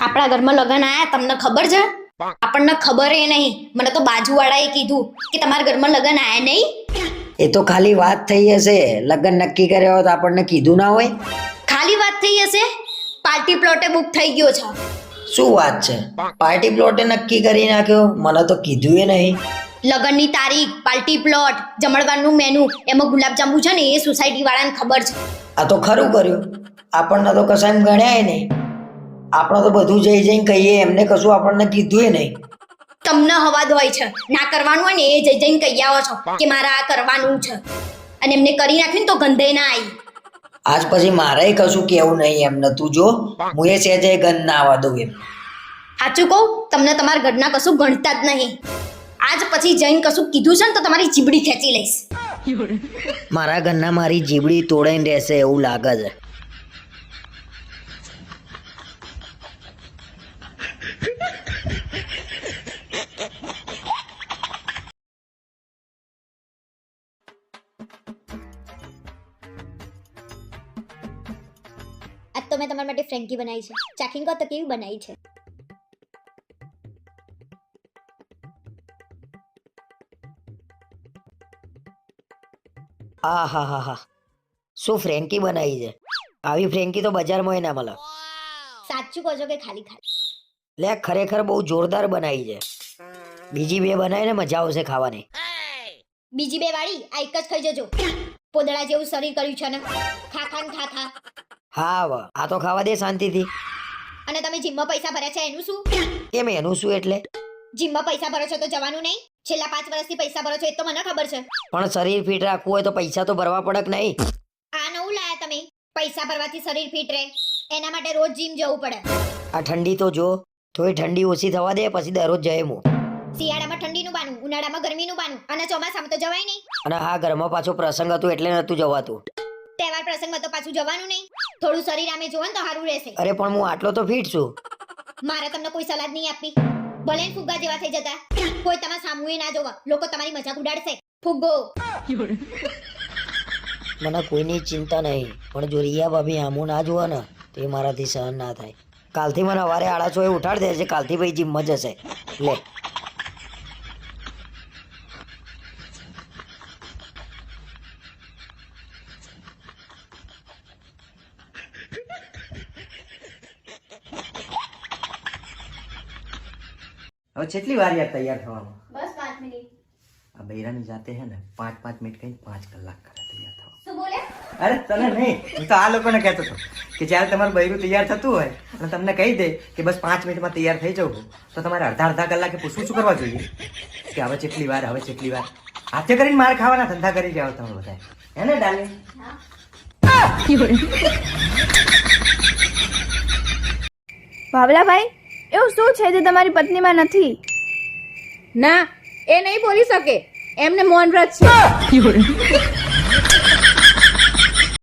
આપણા ઘરમાં લગ્ન આયા તમને ખબર છે? આપણને ખબર એ નહીં. મને તો બાજુવાળાએ કીધું કે તમારા ઘરમાં લગ્ન આયા નહીં. એ તો ખાલી વાત થઈ હશે. લગ્ન નક્કી કર્યા હોય તો આપણને કીધું ના હોય. ખાલી વાત થઈ હશે? પાર્ટી પ્લોટે બુક થઈ ગયો છે. શું વાત છે? પાર્ટી પ્લોટે નક્કી કરી નાખ્યો? મને તો કીધું એ નહીં. લગ્નની તારીખ પાર્ટી પ્લોટ જમણવારનું મેનુ એમાં ગુલાબજાંબુ છે ને એ સોસાયટી વાળાને ખબર છે. આ તો ખરું કર્યું. આપણને તો કસાય ગણાય ગણ્યા નહીં. આપણે તો બધું જઈ જઈને કહીએ એમને કશું આપણને કીધું એ નહીં. તમને હવાદ હોય છે. ના કરવાનું હોય ને એ જઈ જઈને કહી આવો છો કે મારે આ કરવાનું છે. અને એમને કરી નાખ્યું ને તો ગંધે ના આવી. આજ પછી મારે કશું કેવું નહીં એમને. તું જો હું એ સહેજે ગંધ ના આવવા દઉં એમ સાચું કહું તમને તમારા ઘરના કશું ગણતા જ નહીં. આજ પછી જઈને કશું કીધું છે ને તો તમારી જીબડી ખેંચી લઈશ. મારા ઘરના મારી જીબડી તોડાઈને રહેશે એવું લાગે છે. આજ તો મેં તમારા માટે ફ્રેન્કી બનાવી છે. ચાખીને કહો તો કેવી બનાવી છે? આ હા હા હા. શું ફ્રેન્કી બનાવી છે? આવી ફ્રેન્કી તો બજારમાં ના મળે સાચું કહો છો કે ખાલી ખાલી? લે ખરેખર બહુ જોરદાર બનાવી છે. બીજી બે બનાવીને મજા આવશે ખાવાની. બીજી બે વાળી આ એક જ ખાઈ જજો. પોદળા જેવું શરીર કર્યું છે ને. ખા ખા ખા ખા. હા આ તો ખાવા દે શાંતિથી. અને તમે જીમમાં પૈસા ભર્યા છે એનું શું? કેમ એનું શું એટલે? જીમમાં પૈસા ભરો છો તો જવાનું નહીં? છેલ્લા પાંચ વર્ષથી પૈસા ભરો છો એ તો મને ખબર છે. પણ શરીર ફિટ રાખવું હોય તો પૈસા તો ભરવા પડક નહીં. આ નવું લાયા તમે. પૈસા ભરવાથી શરીર ફિટ રહે. એના માટે રોજ જીમ જવું પડે. આ ઠંડી તો જો. થોડી ઠંડી ઓછી થવા દે પછી દરરોજ જઈએ હું શિયાળામાં ઠંડીનું બાનું ઉનાળામાં ગરમીનું બાનું. અને ચોમાસામાં તો જવાય નહીં. અને હા ઘરમાં પાછો પ્રસંગ હતો એટલે નતું જવાતું. તહેવાર પ્રસંગમાં તો પાછું જવાનું નહીં. થોડું શરીર આમે જોવો તો સારું રહેશે. અરે પણ હું આટલો તો ફિટ છું. મારે તમને કોઈ સલાહ નહીં આપવી ભલે ફુગ્ગા જેવા થઈ જતા. કોઈ તમારા સામુએ ના જોવા. લોકો તમારી મજાક ઉડાડશે. ફુગ્ગો. મને કોઈની ચિંતા નહીં પણ જો રિયા ભાભી આમું ના જોવા ને તો એ મારાથી સહન ના થાય. કાલથી મને અવારે આડા છો એ ઉઠાડી દેશે કાલથી ભાઈ જીમમાં જશે. લે. હવે કેટલી વાર યાર તૈયાર થવામાં બસ 5 મિનિટ. આ બૈરાની જાતે હે ને પાંચ પાંચ મિનિટ કઈ પાંચ કલાક કરે તૈયાર થવા. શું બોલે? અરે તને નહીં હું તો આ લોકોને કહેતો હતો કે જ્યારે તમારું બૈરું તૈયાર થતું હોય અને તમને કહી દે કે બસ પાંચ મિનિટમાં તૈયાર થઈ જવું તો તમારે અડધા અડધા કલાકે પૂછવું શું કરવા જોઈએ? કે હવે કેટલી વાર હવે કેટલી વાર? હાથે કરીને માર ખાવાના ધંધા કરી જાવ તમે બધા હે ને ડાલી ભાવલાભાઈ એવું શું છે જે તમારી પત્નીમાં નથી ના એ નહીં બોલી શકે એમને મૌન વ્રત છે